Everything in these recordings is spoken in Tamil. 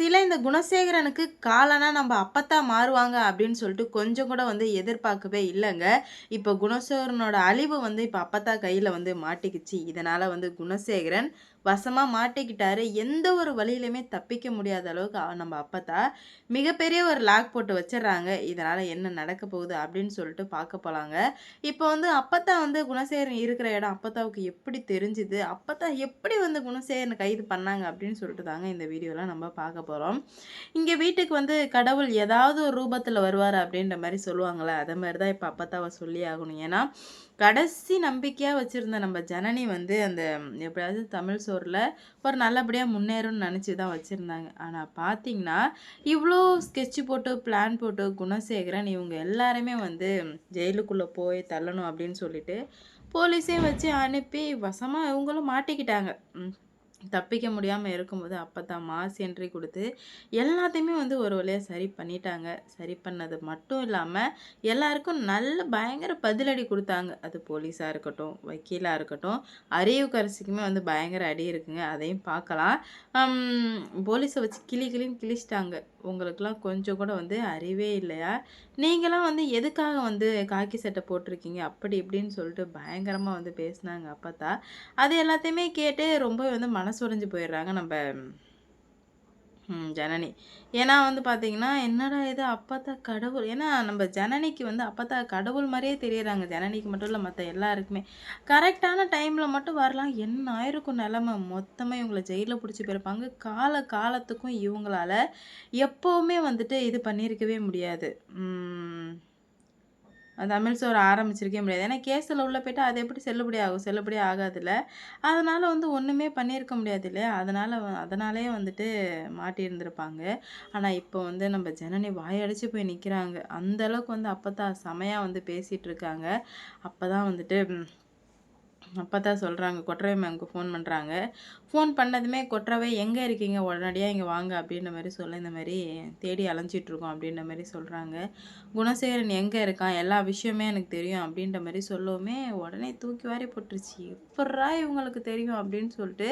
கடைசியில் இந்த குணசேகரனுக்கு காலனா நம்ம அப்பத்தான் மாறுவாங்க அப்படின்னு சொல்லிட்டு கொஞ்சம் கூட வந்து எதிர்பார்க்கவே இல்லைங்க. இப்போ குணசேகரனோட அழிவு வந்து இப்போ அப்பத்தா கையில் வந்து மாட்டிக்கிச்சு. இதனால் வந்து குணசேகரன் வசமாக மாட்டிக்கிட்டாரு. எந்த ஒரு வழியிலுமே தப்பிக்க முடியாத அளவுக்கு நம்ம அப்பத்தா மிகப்பெரிய ஒரு லாக் போட்டு வச்சிடுறாங்க இதனால் என்ன நடக்க போகுது அப்படின்னு சொல்லிட்டு பார்க்க போகலாங்க இப்போ வந்து அப்பத்தா வந்து குணசேகரன் இருக்கிற இடம் அப்பத்தாவுக்கு எப்படி தெரிஞ்சுது? அப்பத்தா எப்படி வந்து குணசேகரனை கைது பண்ணாங்க அப்படின்னு சொல்லிட்டு தாங்க இந்த வீடியோவில் நம்ம பார்க்க போகிறோம் இங்கே வீட்டுக்கு வந்து கடவுள் ஏதாவது ஒரு ரூபத்தில் வருவார் அப்படின்ற மாதிரி சொல்லுவாங்களே அதை மாதிரி தான் இப்போ அப்பத்தாவை சொல்லி ஆகணும். ஏன்னா கடைசி நம்பிக்கையாக வச்சுருந்த நம்ம ஜனனி வந்து அந்த எப்படியாவது தமிழ் சோறில் ஒரு நல்லபடியாக முன்னேறும்னு நினச்சி தான் வச்சுருந்தாங்க ஆனால் பார்த்தீங்கன்னா இவ்வளோ ஸ்கெட்ச் போட்டு பிளான் போட்டு குணசேகரன் இவங்க எல்லாருமே வந்து ஜெயிலுக்குள்ளே போய் தள்ளணும் அப்படின்னு சொல்லிட்டு போலீஸே வச்சு அனுப்பி வசமாக இவங்களும் மாட்டிக்கிட்டாங்க ம். தப்பிக்க முடியாமல் இருக்கும்போது அப்போ தான் மாஸ் என்ட்ரி கொடுத்து எல்லாத்தையுமே வந்து ஒரு வழியாக சரி பண்ணிட்டாங்க. சரி பண்ணது மட்டும் இல்லாமல் எல்லாருக்கும் நல்ல பயங்கர பதிலடி கொடுத்தாங்க. அது போலீஸாக இருக்கட்டும் வக்கீலாக இருக்கட்டும் அறிவுக்கரசிக்குமே வந்து பயங்கர அடி இருக்குங்க. அதையும் பார்க்கலாம். போலீஸை வச்சு கிளி கிளின்னு கிழிச்சிட்டாங்க. உங்களுக்கெலாம் கொஞ்சம் கூட வந்து அறிவே இல்லையா? நீங்களாம் வந்து எதுக்காக வந்து காக்கி சட்டை போட்டிருக்கீங்க? அப்படி இப்படின்னு சொல்லிட்டு பயங்கரமாக வந்து பேசினாங்க. அப்பத்தா அது எல்லாத்தையுமே கேட்டு ரொம்ப வந்து மனசு மனசுடைஞ்சு போயிடுறாங்க நம்ம ம், ஜனனி. ஏன்னா வந்து பார்த்தீங்கன்னா என்னடா இது அப்பத்தா கடவுள்? ஏன்னா நம்ம ஜனனிக்கு வந்து அப்பத்தா கடவுள் மாதிரியே தெரியறாங்க. ஜனனிக்கு மட்டும் இல்லை மற்ற எல்லாருக்குமே. கரெக்டான டைமில் மட்டும் வரலாம். என்ன ஆயிருக்கும் நிலமை? மொத்தமாக இவங்களை ஜெயிலில் பிடிச்சி போயிருப்பாங்க. கால காலத்துக்கும் இவங்களால எப்போவுமே வந்துட்டு இது பண்ணியிருக்கவே முடியாது. ம், தமிழ் சோறு ஆரம்பிச்சிருக்கவே முடியாது. ஏன்னா கேஸில் உள்ளே போயிட்டு அது எப்படி செல்லுபடி ஆகும்? செல்லுபடி ஆகாதுல்ல. அதனால் வந்து ஒன்றுமே பண்ணியிருக்க முடியாது இல்லையா? அதனால் அதனாலே வந்துட்டு மாட்டியிருந்திருப்பாங்க ஆனால் இப்போ வந்து நம்ம ஜனனி வாயடிச்சு போய் நிற்கிறாங்க அந்த அளவுக்கு வந்து அப்போ தான் செமையாக வந்து பேசிகிட்டு இருக்காங்க. அப்போ தான் வந்துட்டு அப்போ தான் சொல்கிறாங்க கொற்றவை மேம்க்கு ஃபோன் பண்ணுறாங்க ஃபோன் பண்ணதுமே கொற்றவை எங்கே இருக்கீங்க? உடனடியாக இங்கே வாங்க. அப்படின்ற மாதிரி சொல்ல இந்த மாதிரி தேடி அலைஞ்சிட்ருக்கோம் அப்படின்ற மாதிரி சொல்கிறாங்க குணசேகரன் எங்கே இருக்கான்? எல்லா விஷயமே எனக்கு தெரியும். அப்படின்ற மாதிரி சொல்லவுமே உடனே தூக்கி வாரி போட்டுருச்சு. எப்பட்றா இவங்களுக்கு தெரியும்? அப்படின்னு சொல்லிட்டு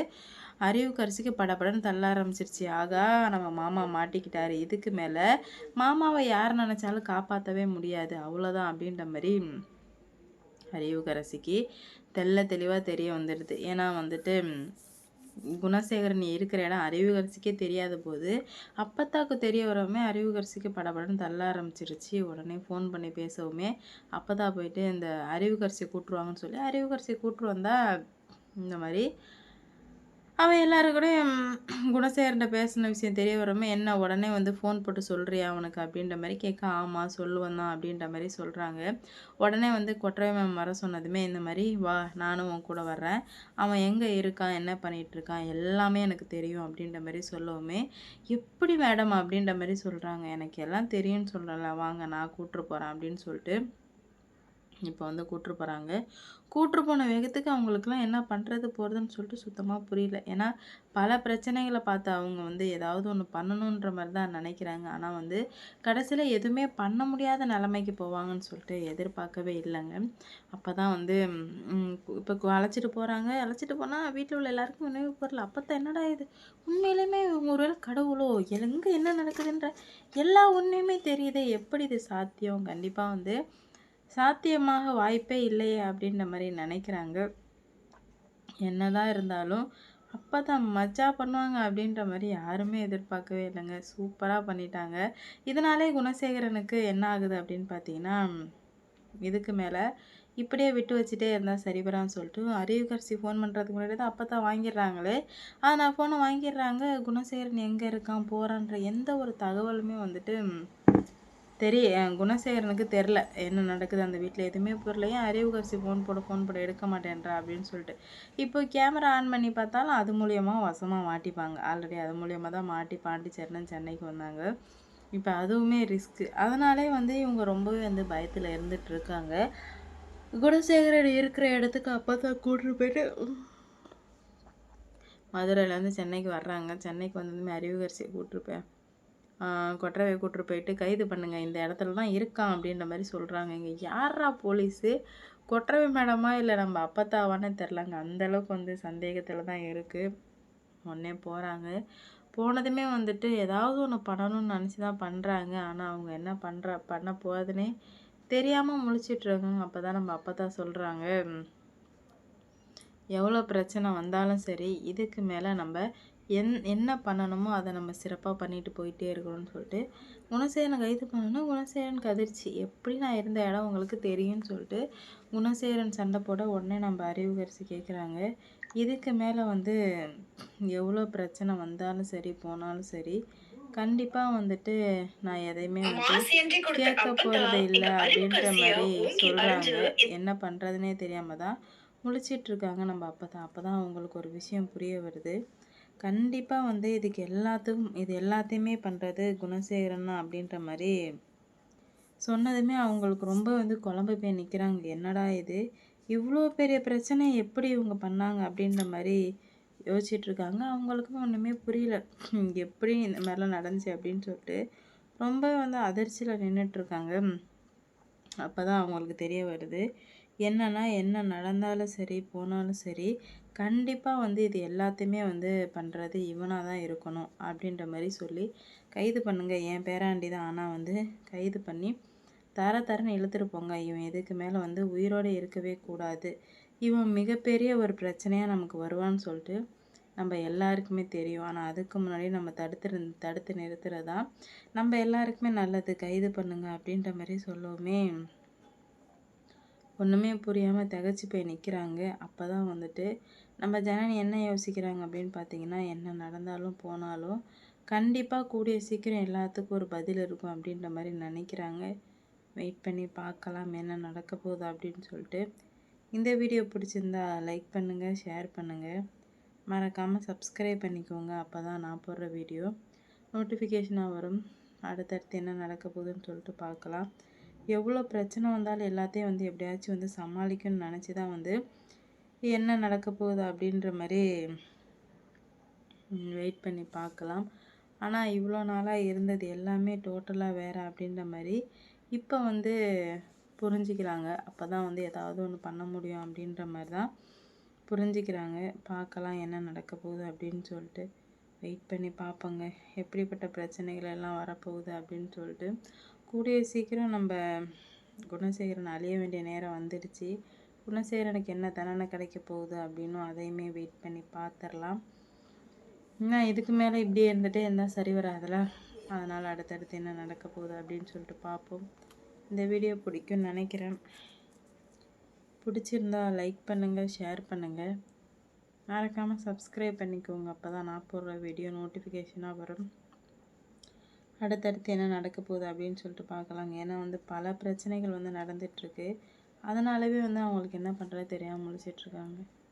அறிவு கரிசிக்கு படப்படன்னு தள்ள ஆரம்பிச்சிருச்சு. ஆகா நம்ம மாமா மாட்டிக்கிட்டாரு. இதுக்கு மேலே மாமாவை யார் நினச்சாலும் காப்பாற்றவே முடியாது. அவ்வளோதான் அப்படின்ற மாதிரி அறிவுக்கரசிக்கு தெள்ள தெளிவாக தெரிய வந்துடுது ஏன்னா வந்துட்டு குணசேகரன் இருக்கிற இடம் அறிவுகரசிக்கே தெரியாத போது அப்பத்தாக்கு தெரிய வரவுமே அறிவுகரசிக்கு படபடன்னு தள்ள ஆரம்பிச்சிருச்சு. உடனே ஃபோன் பண்ணி பேசவுமே அப்பதா போயிட்டு இந்த அறிவுகரசி கூட்டுருவாங்கன்னு சொல்லி அறிவுகரசி கூட்டு வந்தால் இந்த மாதிரி அவன் எல்லாரும் கூடயும் குணசேகரன்ட்ட பேசின விஷயம் தெரிய வரமே என்ன உடனே வந்து ஃபோன் போட்டு சொல்கிறியா அவனுக்கு அப்படின்ற மாதிரி கேட்க ஆமாம் சொல்லுவேன் தான் அப்படின்ற மாதிரி சொல்கிறாங்க உடனே வந்து கொற்றை மேம் வர சொன்னதுமே இந்த மாதிரி வா நானும் உன் கூட வர்றேன். அவன் எங்கே இருக்கான்? என்ன பண்ணிகிட்ருக்கான் எல்லாமே எனக்கு தெரியும் அப்படின்ற மாதிரி சொல்லவுமே எப்படி மேடம்? அப்படின்ற மாதிரி சொல்கிறாங்க எனக்கு எல்லாம் தெரியும்னு சொல்கிறேன்ல வாங்க நான் கூப்பிட்ரு போகிறேன் அப்படின்னு சொல்லிட்டு இப்போ வந்து கூட்டு போகிறாங்க கூட்டு போன வேகத்துக்கு அவங்களுக்குலாம் என்ன பண்ணுறது போகிறதுன்னு சொல்லிட்டு சுத்தமாக புரியல. ஏன்னா பல பிரச்சனைகளை பார்த்து அவங்க வந்து ஏதாவது ஒன்று பண்ணணுன்ற மாதிரி தான் நினைக்கிறாங்க. ஆனால் வந்து கடைசியில் எதுவுமே பண்ண முடியாத நிலைமைக்கு போவாங்கன்னு சொல்லிட்டு எதிர்பார்க்கவே இல்லைங்க. அப்போ தான் வந்து இப்போ அழைச்சிட்டு போகிறாங்க அழைச்சிட்டு போனால் வீட்டில் உள்ள எல்லாருக்கும் நினைவு பொருள். அப்போ தான் என்னடா இது? உண்மையிலுமே இவங்க ஒருவேளை கடவுளோ? எங்கே என்ன நடக்குதுன்ற எல்லா உண்மையுமே தெரியுதே. எப்படி இது சாத்தியம்? கண்டிப்பாக வந்து சாத்தியமாக வாய்ப்பே இல்லையே அப்படின்ற மாதிரி நினைக்கிறாங்க. என்னதான் இருந்தாலும் அப்போ தான் மஜா பண்ணுவாங்க அப்படின்ற மாதிரி யாருமே எதிர்பார்க்கவே இல்லைங்க. சூப்பராக பண்ணிட்டாங்க. இதனாலே குணசேகரனுக்கு என்ன ஆகுது அப்படின்னு பார்த்தீங்கன்னா இதுக்கு மேலே இப்படியே விட்டு வச்சுட்டே இருந்தால் சரிபரான்னு சொல்லிட்டு அறிவுக்கரசி ஃபோன் பண்ணுறதுக்கு முன்னாடி தான் அப்போ தான் வாங்கிடுறாங்களே ஆனால் ஃபோனை வாங்கிடுறாங்க. குணசேகரன் எங்கே இருக்கான் போகிறான்ற எந்த ஒரு தகவலுமே வந்துட்டு தெரிய குணசேகரனுக்கு தெரில என்ன நடக்குது அந்த வீட்டில் எதுவுமே புரியல. ஏன் ஃபோன் போட ஃபோன் போட எடுக்க மாட்டேன்றா? அப்படின்னு சொல்லிட்டு. இப்போ கேமரா ஆன் பண்ணி பார்த்தாலும் அது மூலியமாக வசமாக மாட்டிப்பாங்க. ஆல்ரெடி அது மூலியமாக தான் மாட்டி பாண்டிச்சேரின்னு சென்னைக்கு வந்தாங்க. இப்போ அதுவுமே ரிஸ்க்கு அதனாலே வந்து இவங்க ரொம்பவே வந்து பயத்தில் இருந்துட்டு இருக்காங்க. குணசேகரன் இருக்கிற இடத்துக்கு அப்போ தான் கூட்டிட்டு போயிட்டு மதுரையிலேருந்து சென்னைக்கு வர்றாங்க. சென்னைக்கு வந்ததுமே அறிவுகரிசியை கூட்டிருப்பேன் கொற்றவை கூட்டு போயிட்டு கைது பண்ணுங்க இந்த இடத்துல தான் இருக்கான் அப்படின்ற மாதிரி சொல்கிறாங்க இங்கே யாரா போலீஸு? கொற்றவை மேடமா இல்லை நம்ம அப்பத்தாவான்னு தெரிலங்க அந்த அளவுக்கு வந்து சந்தேகத்தில் தான் இருக்குது உடனே போகிறாங்க போனதுமே வந்துட்டு ஏதாவது ஒன்று பண்ணணும்னு நினச்சி தான் பண்ணுறாங்க ஆனால் அவங்க என்ன பண்ணுற பண்ண போகுதுன்னே தெரியாமல் முழிச்சிட்ருக்காங்க அப்போ தான் நம்ம அப்போ தான் சொல்கிறாங்க எவ்வளோ பிரச்சனை வந்தாலும் சரி இதுக்கு மேலே நம்ம என் என்ன பண்ணணுமோ அதை நம்ம சிறப்பாக பண்ணிட்டு போயிட்டே இருக்கணும்னு சொல்லிட்டு குணசேகரனை கைது பண்ணணும் குணசேகரனுக்கு அதிர்ச்சி எப்படி நான் இருந்த இடம் உங்களுக்கு தெரியும்னு சொல்லிட்டு குணசேகரன் சண்டை போட உடனே நம்ம அறிவுகரிசி கேட்குறாங்க இதுக்கு மேலே வந்து எவ்வளோ பிரச்சனை வந்தாலும் சரி போனாலும் சரி கண்டிப்பாக வந்துட்டு நான் எதையுமே வந்து கேட்க போகிறது இல்லை அப்படின்ற மாதிரி சொல்கிறாங்க என்ன பண்ணுறதுனே தெரியாமல் தான் முழிச்சிட்டு இருக்காங்க நம்ம அப்போ தான் அப்போ தான் அவங்களுக்கு ஒரு விஷயம் புரிய வருது. கண்டிப்பாக வந்து இதுக்கு எல்லாத்துக்கும் இது எல்லாத்தையுமே பண்ணுறது குணசேகரன் தான் அப்படின்ற மாதிரி சொன்னதுமே அவங்களுக்கு ரொம்ப வந்து குழம்பு போய் நிற்கிறாங்க என்னடா இது? இவ்வளோ பெரிய பிரச்சனை எப்படி இவங்க பண்ணாங்க அப்படின்ற மாதிரி யோசிச்சிட்ருக்காங்க அவங்களுக்கும் ஒன்றுமே புரியல. எப்படி இந்த மாதிரிலாம் நடந்துச்சு அப்படின்னு சொல்லிட்டு ரொம்ப வந்து அதிர்ச்சியில் நின்றுட்டுருக்காங்க அப்போ தான் அவங்களுக்கு தெரிய வருது. என்னன்னா என்ன நடந்தாலும் சரி போனாலும் சரி கண்டிப்பாக வந்து இது எல்லாத்தையுமே வந்து பண்ணுறது இவனாக தான் இருக்கணும் அப்படின்ற மாதிரி சொல்லி கைது பண்ணுங்கள் என் பேராண்டி தான். ஆனால் வந்து கைது பண்ணி தர தரன்னு இழுத்துட்டு போங்க. இவன் இதுக்கு மேலே வந்து உயிரோடு இருக்கவே கூடாது. இவன் மிகப்பெரிய ஒரு பிரச்சனையாக நமக்கு வருவான்னு சொல்லிட்டு நம்ம எல்லாருக்குமே தெரியும். ஆனால் அதுக்கு முன்னாடி நம்ம தடுத்து தடுத்து நிறுத்துறதா? நம்ம எல்லாருக்குமே நல்லது. கைது பண்ணுங்க அப்படின்ற மாதிரி சொல்லவுமே ஒன்றுமே புரியாமல் திகச்சு போய் நிற்கிறாங்க அப்போ தான் வந்துட்டு நம்ம ஜனனி என்ன யோசிக்கிறாங்க அப்படின்னு பார்த்தீங்கன்னா என்ன நடந்தாலும் போனாலும் கண்டிப்பாக கூடிய சீக்கிரம் எல்லாத்துக்கும் ஒரு பதில் இருக்கும் அப்படின்ற மாதிரி நினைக்கிறாங்க. வெயிட் பண்ணி பார்க்கலாம் என்ன நடக்க போகுது அப்படின்னு சொல்லிட்டு. இந்த வீடியோ பிடிச்சிருந்தா லைக் பண்ணுங்கள் ஷேர் பண்ணுங்கள் மறக்காமல் சப்ஸ்கிரைப் பண்ணிக்கோங்க. அப்போ தான் நான் போடுற வீடியோ. நோட்டிஃபிகேஷனாக வரும். அடுத்தடுத்து என்ன நடக்க போகுதுன்னு சொல்லிட்டு பார்க்கலாம். எவ்வளோ பிரச்சனை வந்தாலும் எல்லாத்தையும் வந்து எப்படியாச்சும் வந்து சமாளிக்கணும்னு நினச்சி தான் வந்து என்ன நடக்க போகுது அப்படின்ற மாதிரி வெயிட் பண்ணி பார்க்கலாம். ஆனால் இவ்வளோ நாளாக இருந்தது எல்லாமே டோட்டலாக வேறு அப்படின்ற மாதிரி இப்போ வந்து புரிஞ்சுக்கிறாங்க. அப்போ தான் வந்து ஏதாவது ஒன்று பண்ண முடியும் அப்படின்ற மாதிரி தான் புரிஞ்சுக்கிறாங்க. பார்க்கலாம் என்ன நடக்க போகுது அப்படின்னு சொல்லிட்டு. வெயிட் பண்ணி பார்ப்போங்க. எப்படிப்பட்ட பிரச்சனைகள் எல்லாம் வரப்போகுது அப்படின்னு சொல்லிட்டு. கூடிய சீக்கிரம் நம்ம குணசேகரன் அழிய வேண்டிய நேரம் வந்துடுச்சு. குணசேகரனுக்கு என்ன தண்டனை கிடைக்க போகுது அப்படின்னும் அதையுமே வெயிட் பண்ணி பார்த்துடலாம் இன்னும் இதுக்கு மேலே இப்படியே இருந்துகிட்டே இருந்தால் சரி வராதுல. அதனால் அடுத்தடுத்து என்ன நடக்க போகுது அப்படின்னு சொல்லிட்டு பார்ப்போம் இந்த வீடியோ பிடிக்கும்னு நினைக்கிறேன். பிடிச்சிருந்தா லைக் பண்ணுங்கள் ஷேர் பண்ணுங்கள் மறக்காமல் சப்ஸ்கிரைப் பண்ணிக்கோங்க. அப்போ தான் நான் போடுற வீடியோ நோட்டிஃபிகேஷனாக வரும். அடுத்தடுத்து என்ன நடக்க போகுது அப்படின்னு சொல்லிட்டு பார்க்கலாங்க. ஏன்னா வந்து பல பிரச்சனைகள் வந்து நடந்துகிட்ருக்கு அதனாலவே வந்து அவங்களுக்கு என்ன பண்ணுறது தெரியாமல் முழிச்சிட்ருக்காங்க